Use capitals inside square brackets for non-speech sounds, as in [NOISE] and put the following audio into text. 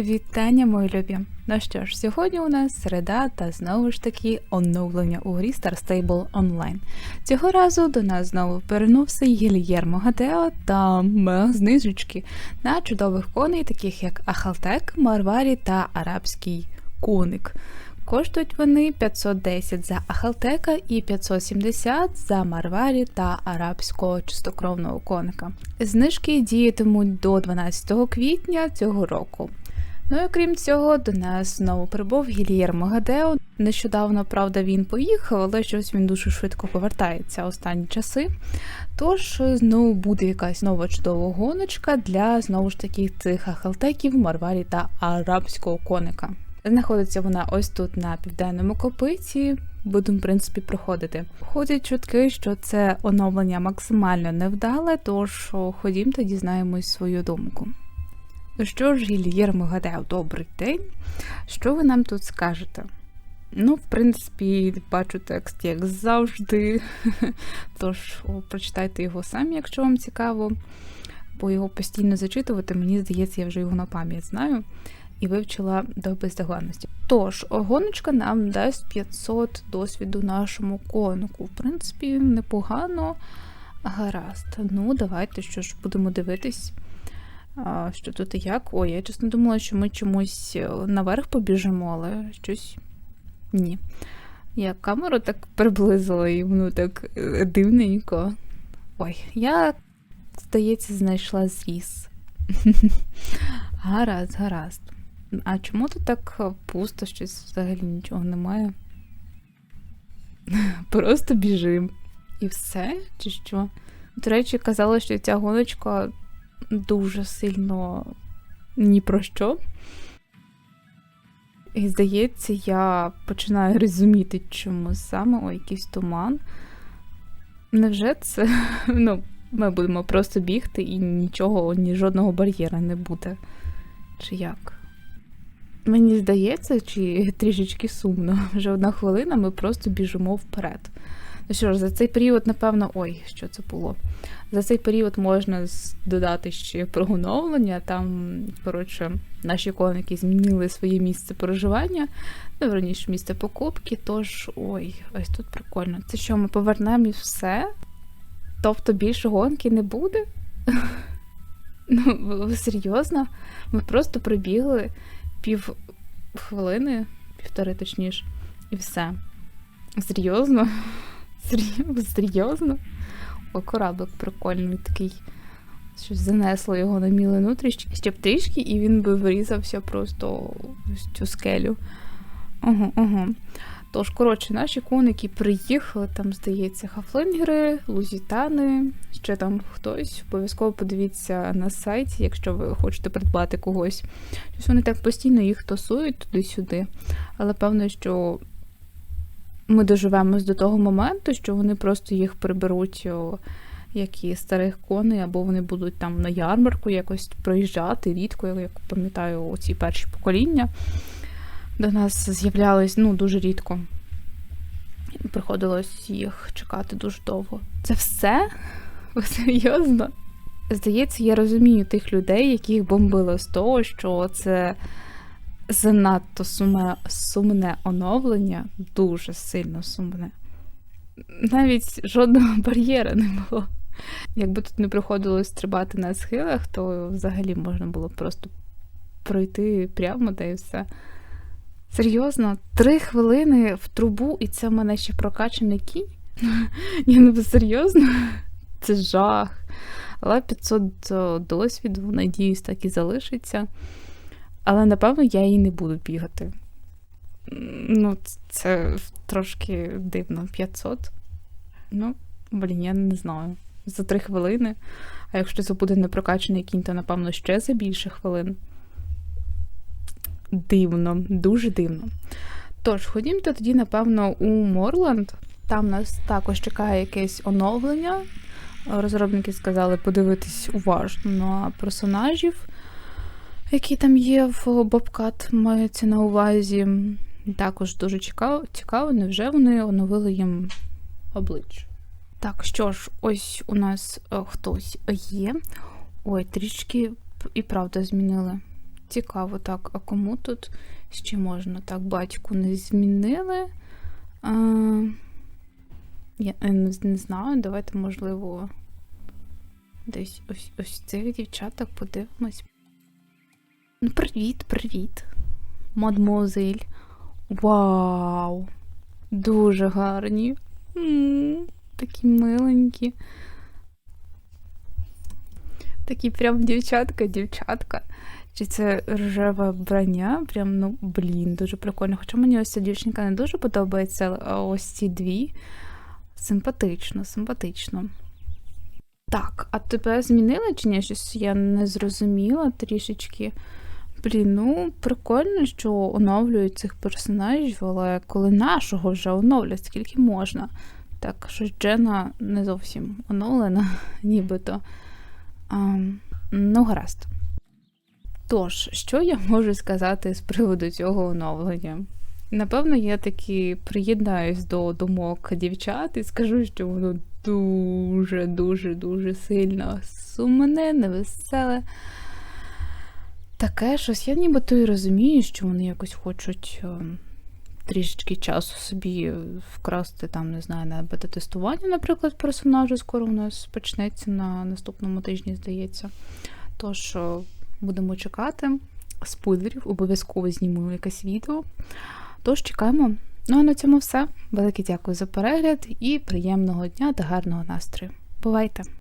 Вітання, мої любі! Ну що ж, сьогодні у нас середа та знову ж таки оновлення у грі Star Stable Online. Цього разу до нас знову переноситься Гільєрмо Гадео та знижечки на чудових коней, таких як Ахалтек, Марварі та Арабський коник. Коштують вони 510 за Ахалтека і 570 за Марварі та арабського чистокровного коника. Знижки діятимуть до 12 квітня цього року. Ну і окрім цього, до нас знову прибув Гільєрмо Гадео. Нещодавно, правда, він поїхав, але щось він дуже швидко повертається останні часи. Тож знову буде якась нова чудова гоночка для знову ж таки цих ахалтеків, марварі та арабського коника. Знаходиться вона ось тут на південному копиті. Будемо, в принципі, проходити. Ходять чутки, що це оновлення максимально невдале, тож ходім та дізнаємось свою думку. Ну що ж, Гільєрмо Гадео, добрий день. Що ви нам тут скажете? Ну, в принципі, бачу текст, як завжди. [LAUGHS] Тож, прочитайте його самі, якщо вам цікаво, бо його постійно зачитувати, мені здається, я вже його на пам'ять знаю і вивчила до бездоганності. Тож, гоночка нам дасть 500 досвіду нашому конику. В принципі, непогано. Гаразд. Ну, давайте що ж, будемо дивитись. Що тут і як? Ой, я чесно думала, що ми чомусь наверх побіжимо, але щось ні. Я камеру так приблизила і воно так е, дивненько. Ой, я, здається, знайшла зріз. [LAUGHS] Гаразд, гаразд. А чому тут так пусто, щось взагалі нічого немає? [LAUGHS] Просто біжим. І все? Чи що? До речі, казала, що ця гоночка дуже сильно ні про що. І здається, я починаю розуміти, чому саме Ой, якийсь туман. Невже це? [LAUGHS] Ну, ми будемо просто бігти і нічого, ні жодного бар'єра не буде. Чи як? Мені здається, чи трішечки сумно. [LAUGHS] Вже одна хвилина, ми просто біжимо вперед. Ну що ж, за цей період, напевно, ой, що це було? За цей період можна додати ще прогоновлення. Там, коротше, наші коники змінили своє місце проживання, ну, верніше місце покупки. Тож, ой, ось тут прикольно. Це що, ми повернемо і все? Тобто більше гонки не буде? [LAUGHS] Ну, серйозно? Ми просто пробігли пів хвилини, півтори точніше, і все. Серйозно? [LAUGHS] Серйозно? О, кораблик прикольний такий. Щось занесло його на мілину трішки, ще б трішки, і він би врізався просто в цю скелю. Угу, угу. Тож, коротше, наші коники приїхали, там, здається, хафлингери, лузітани, ще там хтось. Обов'язково подивіться на сайті, якщо ви хочете придбати когось. Тобто Вони так постійно їх тасують туди-сюди. Але певно, що ми доживемось до того моменту, що вони просто їх приберуть, як і старих коней, або вони будуть там на ярмарку якось проїжджати рідко, як пам'ятаю, оці перші покоління до нас з'являлись ну, дуже рідко. Приходилось їх чекати дуже довго. Це все? Серйозно? Здається, я розумію тих людей, яких бомбили з того, що це занадто суме, сумне оновлення, дуже сильно сумне. Навіть жодного [LAUGHS] бар'єра не було. Якби тут не приходилось стрибати на схилах, то взагалі можна було просто пройти прямо та і все. Серйозно, три хвилини в трубу, і це в мене ще прокачаний кінь? [LAUGHS] Ні, ну серйозно? Це жах. Але 500 досвіду, надіюсь, так і залишиться. Але, напевно, я її не буду бігати. Ну, це трошки дивно. 500. Ну, блін, я не знаю. За три хвилини. А якщо це буде непрокачаний кінь, то, напевно, ще за більше хвилин дивно, дуже дивно. Тож, ходімте тоді, напевно, у Морланд. Там нас також чекає якесь оновлення. Розробники сказали подивитись уважно на персонажів, які там є в Бобкат, мається на увазі. Також дуже цікаво, цікаво, невже вони оновили їм обличчя. Так, що ж, ось у нас хтось є. Ой, трішки і правда змінили Цікаво, так, а кому тут ще можна? Так, батьку не змінили. А, я е, не знаю, давайте, можливо, десь ось ось цих дівчаток подивимось. Ну, привіт, привіт. Мадмозель. Вау! Дуже гарні. М, Такі миленькі. Такі прям дівчатка, дівчатка. Чи це рожеве вбрання? Прям, ну, блін, дуже прикольно. Хоча мені ось ця дівчинка не дуже подобається, а ось ці дві. Симпатично, симпатично. Так, а тебе змінили чи ні? Щось я не зрозуміла трішечки. Блін, ну прикольно, що оновлюють цих персонажів, але коли нашого вже оновлять, скільки можна. Так, що Джена не зовсім оновлена, [LAUGHS] нібито. А, ну, гаразд. Тож, що я можу сказати з приводу цього оновлення? Напевно, я таки приєднаюсь до думок дівчат і скажу, що воно дуже, дуже, дуже сильно сумне, невеселе. Таке щось, я нібито і розумію, що вони якось хочуть е, трішечки часу собі вкрасти, там, не знаю, на бета-тестування, наприклад, персонажу скоро у нас почнеться на наступному тижні, здається. Тож, е, будемо чекати спойлерів, обов'язково зніму якесь відео. Тож чекаємо. Ну а на цьому все. Велике дякую за перегляд і приємного дня та гарного настрою. Бувайте!